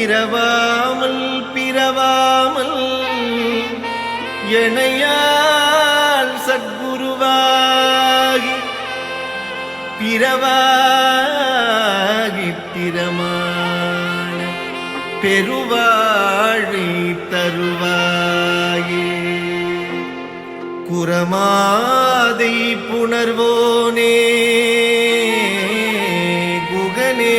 இரவாமல் பிறவாமல் எனையால் சத்குருவாகி பிறவாகி திறமான பெருவாழி தருவாயே. குரமாதை புணர்வோனே குகனே.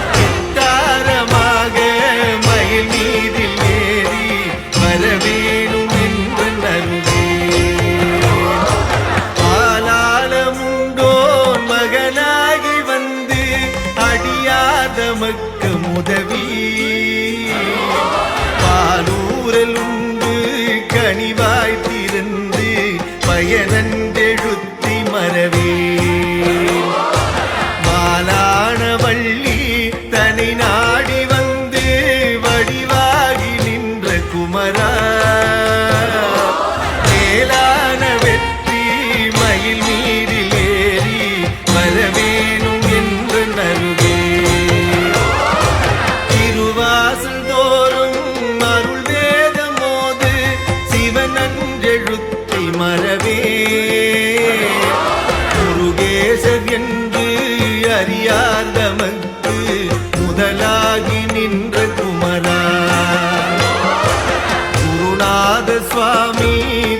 அடியாத மக்க உதவி. பாலூரல் உண்டு கனிவாய் திருந்து பயனன்றெழுத்தி மறவே. மாலான வள்ளி தனி நாடி வந்து வடிவாகி நின்ற குமரா. நின்ற குமரா குருநாத சுவாமி